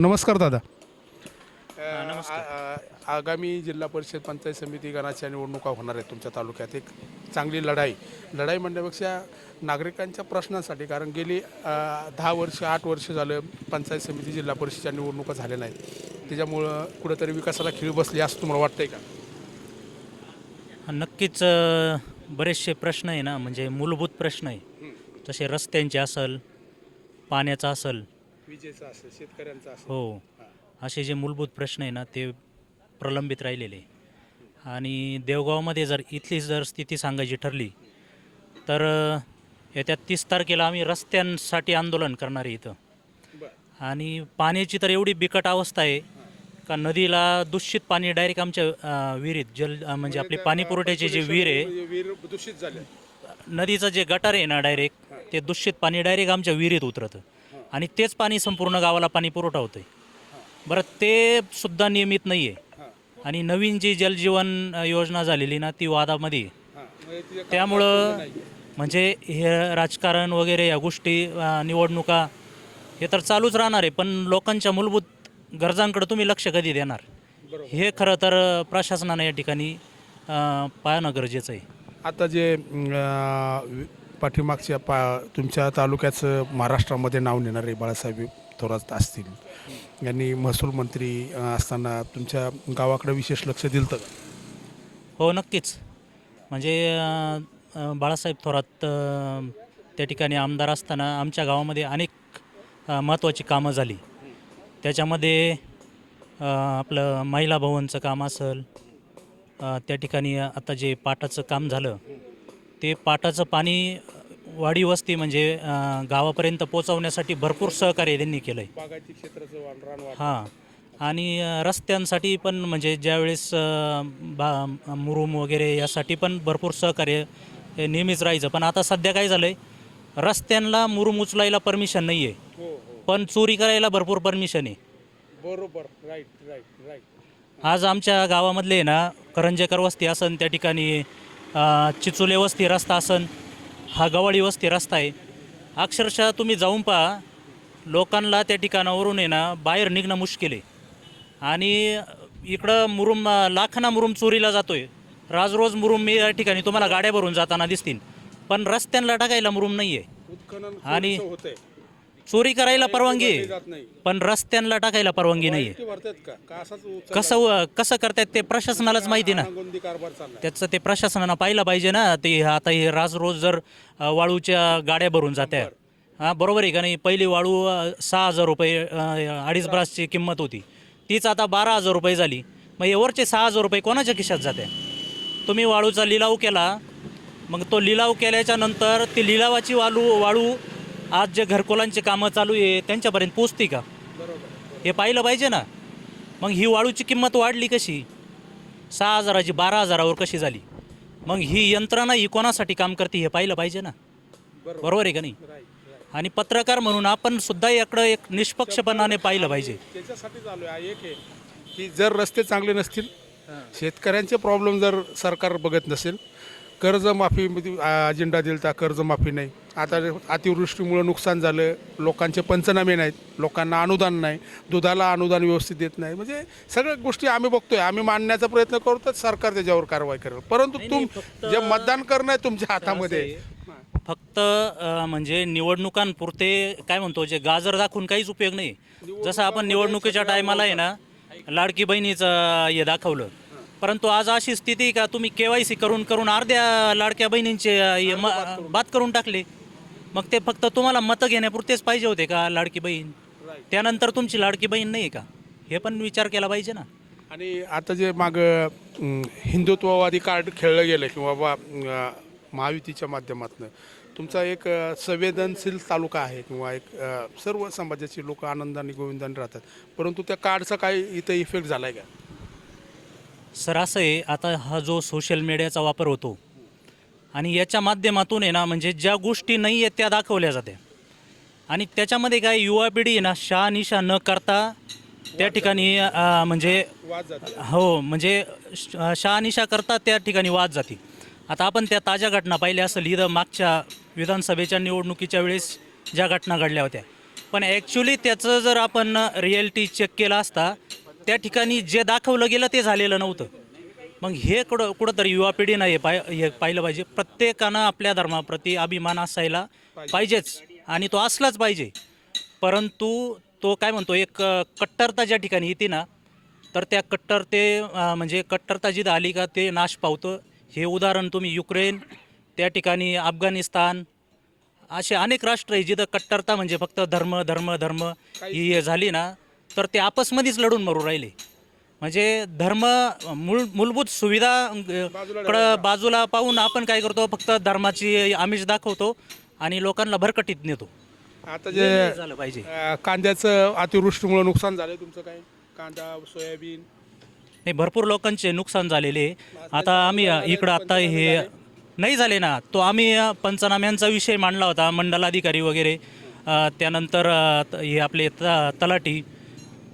नमस्कार दादा. आगामी जिल्हा परिषद पंचायत समिती गणाच्या निवडणुका होणार आहेत तुमच्या तालुक्यात. एक चांगली लढाई. लढाई म्हणण्यापेक्षा नागरिकांच्या प्रश्नांसाठी कारण गेली दहा वर्ष आठ वर्ष झालं पंचायत समिती जिल्हा परिषदच्या निवडणुका झाल्या नाहीत. त्याच्यामुळं कुठंतरी विकासाला खीळ बसली असं तुम्हाला वाटतंय का? नक्कीच बरेचसे प्रश्न आहे ना म्हणजे मूलभूत प्रश्न आहे. जसे रस्त्यांचे असल पाण्याचा असल विजेचा असेल शेतकऱ्यांचा असेल. हो. असे जे मूलभूत प्रश्न आहे ना ते प्रलंबित राहिलेले. आणि देवगावमध्ये जर इथली जर स्थिती सांगायची ठरली तर येत्या तीस तारखेला आम्ही रस्त्यांसाठी आंदोलन करणार आहे इथं. आणि पाण्याची तर एवढी बिकट अवस्था आहे का नदीला दूषित पाणी डायरेक्ट आमच्या विहिरीत जल अ, म्हणजे आपली पाणी पुरवठ्याचे जे विहीर आहे म्हणजे दूषित झाले. नदीचं जे गटार आहे ना डायरेक्ट ते दूषित पाणी डायरेक्ट आमच्या विहिरीत उतरतं. आणि तेच पाणी संपूर्ण गावाला पाणी पुरवठा होतंय. बरं ते सुद्धा नियमित नाही आहे आणि नवीन जी जलजीवन योजना झालेली ना ती वादामध्ये आहे. त्यामुळं म्हणजे हे राजकारण वगैरे या गोष्टी निवडणुका हे तर चालूच राहणार आहे. पण लोकांच्या मूलभूत गरजांकडे तुम्ही लक्ष कधी देणार? हे खरं तर प्रशासनानं या ठिकाणी पाहणं गरजेचं आहे. आता जे पाठीमागच्या पा तुमच्या तालुक्याचं महाराष्ट्रामध्ये नाव नेणारे बाळासाहेब थोरात असतील. यांनी महसूल मंत्री असताना तुमच्या गावाकडे विशेष लक्ष दिलं तर हो नक्कीच. म्हणजे बाळासाहेब थोरात त्या ठिकाणी आमदार असताना आमच्या गावामध्ये अनेक महत्त्वाची कामं झाली. त्याच्यामध्ये आपलं महिला भवनचं काम असेल त्या ठिकाणी आता जे पाटाचं काम झालं ते पाटाचं पाणी वाडी वस्ती म्हणजे अ, गावापर्यंत पोचवण्यासाठी भरपूर सहकार्य त्यांनी केलं आहे बागायती क्षेत्राचं रानवाट हां. आणि अ, रस्त्यांसाठी पण म्हणजे ज्यावेळेस अ, बा मुरुम वगैरे यासाठी पण भरपूर सहकार्य हे नेहमीच राहायचं. पण आता सध्या काय झालं आहे रस्त्यांना मुरुम उचलायला परमिशन नाही आहे हो हो. पण चोरी करायला भरपूर परमिशन आहे. बरोबर. Right right right. आज आमच्या गावामधले ना करंजेकर वस्ती असन त्या ठिकाणी चिचुले वस्ती रस्ता असन हा गवाळी वस्ती रस्ता आहे. अक्षरशः तुम्ही जाऊन पहा लोकांना त्या ठिकाणावरून आहे ना बाहेर निघणं मुश्किल आहे. आणि इकडं मुरुम लाखांना मुरुम चोरीला जातोय. राज रोज मुरुम मी या ठिकाणी तुम्हाला गाड्या भरून जाताना दिसतील. पण रस्त्यांना टाकायला मुरुम नाही आहे आणि- चोरी करायला परवानगी आहे. पण रस्त्यांना टाकायला परवानगी नाही कसं कसं करतायत ते प्रशासनालाच माहिती ना. त्याचं ते प्रशासनानं पाहिलं पाहिजे ना. ते आता हे राज रोज जर वाळूच्या गाड्या भरून जात्या. हां बरोबर आहे का नाही? पहिली वाळू सहा हजार रुपये अडीच ब्रासची किंमत होती. तीच आता बारा हजार रुपये झाली. मग वरचे सहा हजार रुपये कोणाच्या खिशात जाते तुम्ही वाळूचा लिलाव केला. मग तो लिलाव केल्याच्यानंतर ती लिलावाची वाळू वाळू आज जे घरकुलांची कामं चालू आहे त्यांच्यापर्यंत पोचती का? हे पाहिलं पाहिजे ना. मग ही वाळूची किंमत वाढली कशी? सहा हजाराची बारा हजारावर कशी झाली? मग ही यंत्रणा ही कोणासाठी काम करते हे पाहिलं पाहिजे ना. बरोबर आहे का नाही? आणि पत्रकार म्हणून आपण सुद्धा याकडं एक निष्पक्षपणाने पाहिलं पाहिजे. त्याच्यासाठी चालू आहे. एक की जर रस्ते चांगले नसतील शेतकऱ्यांचे प्रॉब्लेम जर सरकार बघत नसेल कर्जमाफी अजेंडा दिलता कर्जमाफी नाही. आता अतिवृष्टीमुळे नुकसान झालं लोकांचे पंचनामे नाहीत लोकांना अनुदान नाही दुधाला अनुदान व्यवस्थित देत नाही. म्हणजे सगळ्या गोष्टी आम्ही बघतोय आम्ही मांडण्याचा प्रयत्न करतो सरकार त्याच्यावर कारवाई करेल. परंतु तुम जे मतदान करणं आहे तुमच्या हातामध्ये. फक्त म्हणजे निवडणुकांपुरते काय म्हणतो जे गाजर दाखवून काहीच उपयोग नाही. जसं आपण निवडणुकीच्या टायमाला आहे ना लाडकी बहिणीचं हे दाखवलं. परंतु आज अशी स्थिती का तुम्ही के वाय सी करून करून अर्ध्या लाडक्या बहिणींचे हे म- बाद करून टाकले. मग ते फक्त तुम्हाला मतं घेण्यापुरतेच पाहिजे होते का लाडकी बहीण? त्यानंतर तुमची लाडकी बहीण नाही का? हे पण विचार केला पाहिजे ना. आणि आता जे माग हिंदुत्ववादी कार्ड खेळलं गेलं किंवा बा अं, महायुतीच्या माध्यमातून तुमचा एक अं, संवेदनशील तालुका आहे किंवा एक अं, सर्व समाजाची लोक आनंदाने गोविंदाने राहतात. परंतु त्या कार्डचा काही इथं इफेक्ट झाला आहे का? सर असं आहे आता हा जो सोशल मीडियाचा वापर होतो आणि याच्या माध्यमातून आहे ना म्हणजे ज्या गोष्टी नाही आहेत त्या दाखवल्या जात्या आणि त्याच्यामध्ये काय युवा पिढी आहे ना शहानिशा न करता त्या ठिकाणी अं, म्हणजे वाद जाते. हो म्हणजे श- शहानिशा करता त्या ठिकाणी वाद जाते. आता आपण त्या ताज्या घटना पाहिल्या असेल इथं मागच्या विधानसभेच्या निवडणुकीच्या वेळेस ज्या घटना घडल्या होत्या. पण ॲक्च्युली त्याचं जर आपण रिॲलिटी चेक केला असता त्या ठिकाणी जे दाखवलं गेलं ते झालेलं नव्हतं. मग हे कुठं कुठंतरी युवा पिढीनं हे पाय हे पाहिलं पाहिजे. प्रत्येकानं आपल्या धर्माप्रती अभिमान असायला पाहिजेच आणि तो असलाच पाहिजे. परंतु तो काय म्हणतो एक कट्टरता ज्या ठिकाणी येते ना तर त्या कट्टरते म्हणजे कट्टरता जिथं आली का ते नाश पावतं. हे उदाहरण तुम्ही युक्रेन त्या ठिकाणी अफगाणिस्तान असे अनेक राष्ट्र आहे जिथं कट्टरता म्हणजे फक्त धर्म धर्म धर्म ही झाली ना. तर ते आपसमध्येच लढून मरू राहिले. म्हणजे धर्म मूळ मूलभूत सुविधा कडं बाजूला पाहून आपण काय करतो फक्त धर्माची आमिष दाखवतो आणि लोकांना भरकटीत नेतो. आता जे झालं पाहिजे. कांद्याचं अतिवृष्टीमुळे नुकसान झालंय तुमचं काय? कांदा सोयाबीन? नाही भरपूर लोकांचे नुकसान झालेले. आता आम्ही इकडं आता हे नाही झाले ना. तो आम्ही पंचनाम्यांचा विषय मांडला होता मंडलाधिकारी वगैरे. त्यानंतर हे आपले त तलाठी.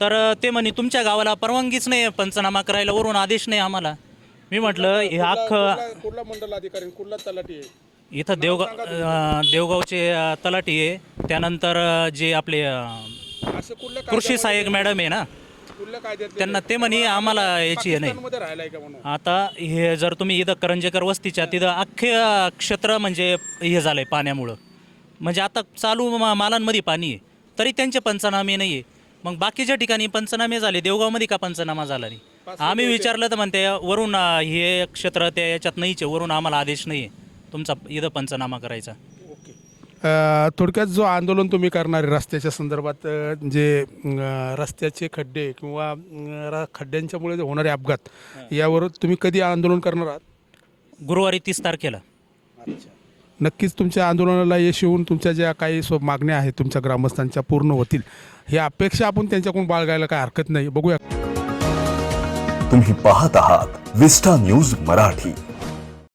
तर ते म्हणे तुमच्या गावाला परवानगीच नाही पंचनामा करायला वरून आदेश नाही आम्हाला. मी म्हटलं हे अख्खं कुठला- मंडल अधिकारी कुठला तलाठी आहे? इथं देवगाव अ, देवगावचे अ, तलाठी आहे. त्यानंतर अ, जे आपले अ, असं कुठल्या कृषी सहाय्यक मॅडम आहे ना कुठल्या कायद्यात त्यांना ते म्हणे आम्हाला याची हे नाही. मध्ये राहिलाय का म्हणून? आता हे जर तुम्ही इथं करंजेकर वस्तीच्या तिथं अख्खे क्षेत्र म्हणजे हे झालंय पाण्यामुळं. म्हणजे आता चालू मा- मालांमध्ये पाणी आहे. तरी त्यांचे पंचनामे नाही आहे मग बाकीच्या ठिकाणी पंचनामे झाले देवगावमध्ये का पंचनामा झाला नाही? आम्ही विचारलं तर म्हणते वरून अं, हे क्षेत्र त्या याच्यात नाहीच आहे वरून आम्हाला आदेश नाही आहे तुमचा इथं पंचनामा करायचा. अ, थोडक्यात जो आंदोलन तुम्ही करणार आहे रस्त्याच्या संदर्भात अ, जे अ, रस्त्याचे खड्डे किंवा अ, र- खड्ड्यांच्यामुळे जे होणारे अपघात यावर तुम्ही कधी आंदोलन करणार आहात? गुरुवारी तीस तारखेला. नक्कीच तुमच्या आंदोलनाला यश येऊन तुमच्या ज्या काही स्व मागण्या आहेत तुमच्या ग्रामस्थांच्या पूर्ण होतील. ही अपेक्षा आपण त्यांच्याकडून बाळगायला काय हरकत नाही. बघूया. तुम्ही पाहत आहात विस्टा न्यूज मराठी.